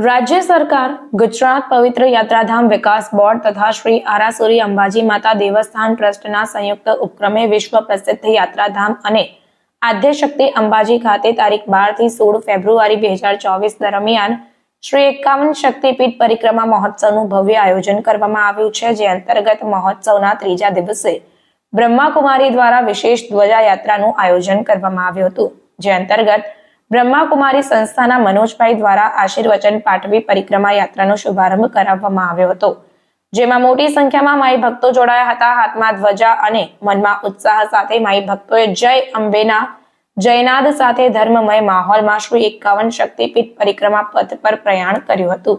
રાજ્ય સરકાર, ગુજરાત પવિત્ર યાત્રાધામ વિકાસ બોર્ડ તથા શ્રી આરાસુરી અંબાજી માતા દેવસ્થાન ટ્રસ્ટના સંયુક્ત ઉપક્રમે વિશ્વ પ્રસિદ્ધ યાત્રાધામ અને આદ્યશક્તિ અંબાજી ખાતે તારીખ બારથી સોળ ફેબ્રુઆરી બે હજાર ચોવીસ દરમિયાન શ્રી એકાવન શક્તિપીઠ પરિક્રમા મહોત્સવનું ભવ્ય આયોજન કરવામાં આવ્યું છે, જે અંતર્ગત મહોત્સવના ત્રીજા દિવસે બ્રહ્માકુમારી દ્વારા વિશેષ ધ્વજા યાત્રાનું આયોજન કરવામાં આવ્યું હતું, જે અંતર્ગત બ્રહ્માકુમારી સંસ્થાના મનોજભાઈ દ્વારા આશીર્વચન પાઠવી પરિક્રમા યાત્રાનો શુભારંભ કરાવવામાં આવ્યો હતો, જેમાં મોટી સંખ્યામાં માઈ ભક્તો જોડાયા હતા. હાથમાં ધ્વજા અને મનમાં ઉત્સાહ સાથે માઈ ભક્તોએ જય અંબેના જયનાદ સાથે ધર્મમય માહોલમાં શ્રી એકાવન શક્તિપીઠ પરિક્રમા પથ પર પ્રયાણ કર્યું હતું.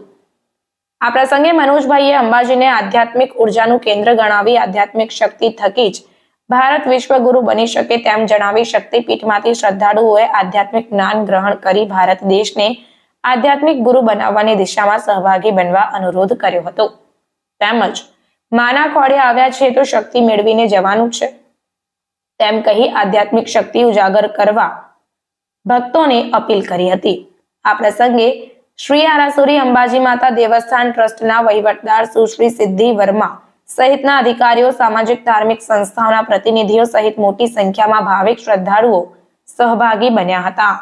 આ પ્રસંગે મનોજભાઈએ અંબાજીને આધ્યાત્મિક ઉર્જાનું કેન્દ્ર ગણાવી આધ્યાત્મિક શક્તિ થકી જ ભારત વિશ્વગુરુ બની શકે તેમ જણાવી શક્તિપીઠમાંથી શ્રદ્ધાળુઓએ આધ્યાત્મિક જ્ઞાન ગ્રહણ કરી ભારત દેશને આધ્યાત્મિક ગુરુ બનાવવાની દિશામાં સહભાગી બનવા અનુરોધ કર્યો હતો. તેમજ, માના ખોડે આવ્યા છે તો શક્તિ મેળવીને જવાનું છે. તેમ કહી આધ્યાત્મિક શક્તિ ઉજાગર કરવા ભક્તોને અપીલ કરી હતી. આ પ્રસંગે શ્રી આરાસુરી અંબાજી માતા દેવસ્થાન ટ્રસ્ટના વહીવટદાર સુશ્રી સિદ્ધિ વર્મા સહિતના અધિકારીઓ, સામાજિક, ધાર્મિક સંસ્થાઓના પ્રતિનિધિઓ સહિત મોટી સંખ્યામાં ભાવિક શ્રદ્ધાળુઓ સહભાગી બન્યા હતા.